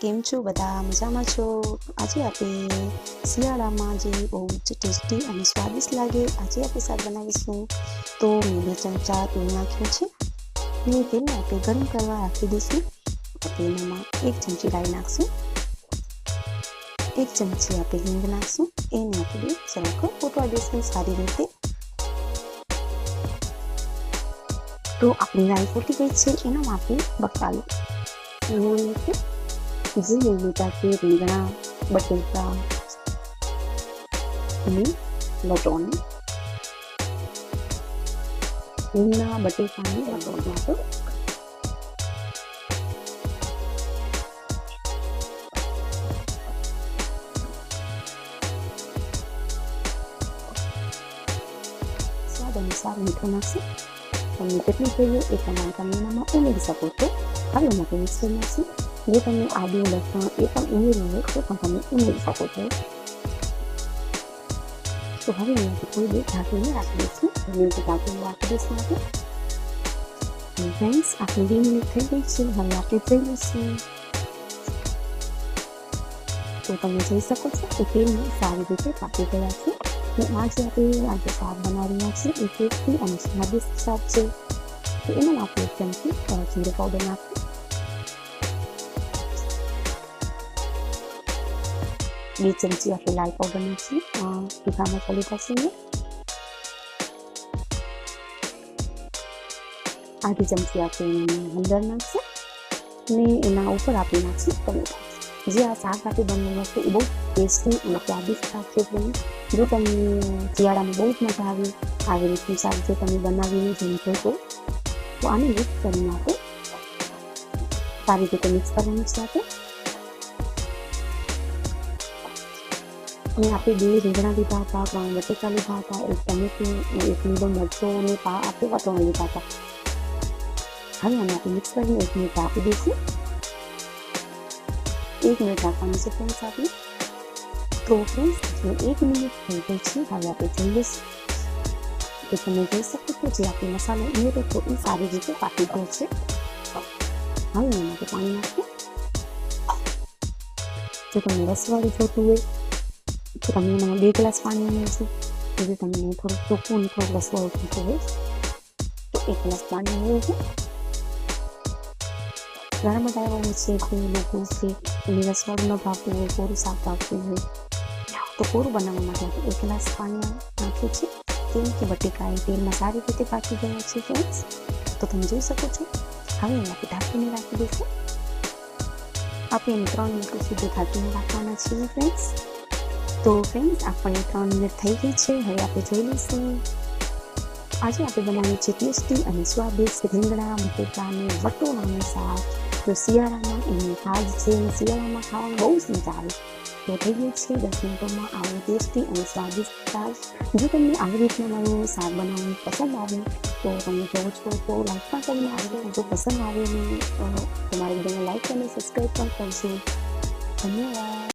કેમ છો? બધા મજામાં છો? આજે આપણે શિયાળામાં જે બહુ જ ટેસ્ટી અને સ્વાદિષ્ટ લાગે, આજે આપણે શાક બનાવીશું. તો મેં બે ચમચા તેલ નાખ્યું છે. ને તેલને આપણે ગરમ કરવા રાખી દઈશું. તેલમાં એક ચમચી રાઈ નાખશું. એક ચમચી આપણે હિંગ નાખશું. એને આપણે સરખો ફોટવા દઈશું સારી રીતે. તો આપણી રાઈ ફૂટી ગઈ છે. એનામાં આપણે બકાલું એનું છે રીંગણા બટેકા અને વટોને રીંગણા બટેકા અને વટોણ માટે સ્વાદ અનુસાર મીઠું નાખશું તમને કેટલી જોઈએ એ પ્રમાણે તમે એનામાં ઉમેરી શકો છો હવે માટે મિક્સ કરી નાખશું જે તમે આદુ લસણ એ પણ ઉમેરવું હોય તો પણ તમે ઉમેરી શકો છો તો હવે અહીંયાથી કોઈ બે ઢાંકીને રાખી દઈશું એની ઢાંકીને રાખી દઈશું આપણે ફ્રેન્ડ્સ આપણી બે મિનિટ થઈ ગઈ છે હવે આપણે થઈ જઈશું તો તમે જોઈ શકો છો કે તેલને સારી રીતે પાકી ગયા છે અને જે આપણે આજે શાક બનાવી રહ્યા છીએ એ ટેસ્ટી અને સ્વાદિષ્ટ શાક છે તો એમાં આપણે ચમચી જીરું પાવડર નાખીએ બે ચમચી આપણે લાલ પાવડર નાખીએ તીખા મસાલી પાસીને આધી ચમચી આપણે હળદર નાખશું ને એના ઉપર આપણે નાખશું ટમેટા જે આ શાક આપણે બનવાનું છે એ બહુ ટેસ્ટી અને સ્વાદિષ્ટ શાક છે તમને જો તમને શિયાળામાં બહુ જ મજા આવે આવી રીતનું શાક જો તમે બનાવીને જમશો તો તો આને મિક્સ કરીને આપણે સારી રીતે મિક્સ કરવાનું છે આપણે અને આપણે બે રીંગણા લીધા હતા ત્રણ બટેકા લીધા હતા એક ટમેટું એક લીલો મરચો અને પા આપણે વટોણ લીધા હતા હવે આને આપણે મિક્સ કરીને એક મિનિટ આપી દઈશું એક મિનિટ રાખવાનું છે ફ્રેન્ડ્સ આપણે તો ફ્રેન્ડ્સ જે એક મિનિટ થઈ ગઈ છે હવે આપણે જોઈ લઈશું તો તમે જોઈ શકો છો જે આપણે મસાલો ઉમેર્યો તો એ સારી રીતે પાકી ગયો છે હવે એમાંથી પાણી નાખીએ જો તમને રસવાળું જોતું હોય તો તમે એમાં બે ગ્લાસ પાણી ઉમેરશો જેથી તમને થોડું ચોખ્ખું અને થોડું રસવાળું જોતું હોય તો એક ગ્લાસ પાણી ઉમેરજો ઘણા બધા એવા હોય છે કે લોકો છે એને રસવાળું ન ભાવતું હોય, કોરું શાક ભાવતું હોય. તો કોરું બનાવવા માટે આપણે એક ગ્લાસ પાણી નાખ્યું છે કેમ કે બટેકા એ તેલમાં સારી રીતે પાકી ગયા છે ફ્રેન્ડ્સ તો તમે જોઈ શકો છો. હવે એને આપણે ઢાંકીને રાખી દઈશું. આપણે એને ત્રણ મિનિટ સુધી ઢાંકીને રાખવાના છીએ ફ્રેન્ડ્સ તો ફ્રેન્ડ્સ આપણને ત્રણ મિનિટ થઈ ગઈ છે. હવે આપણે જોઈ લઈશું. આજે આપણે બનાવીએ છે ટેસ્ટી અને સ્વાદિષ્ટ રીંગણા બટેકા અને વટોળાનું શાક. તો શિયાળામાં એની ખાજ છે. શિયાળામાં ખાવાનું બહુ જ મજા આવે. તો થઈ ગયું છે દસ મિનિટોમાં આવું ટેસ્ટી અને સ્વાદિષ્ટ શાક જો તમને આવી રીતના મારું શાક બનાવવાનું પસંદ આવે, તો તમે જોવો છો તો લાઈક પણ કરીને આવજો જો પસંદ આવે તમારે વિડીયોને લાઈક અને સબસ્ક્રાઈબ પણ કરજો. ધન્યવાદ.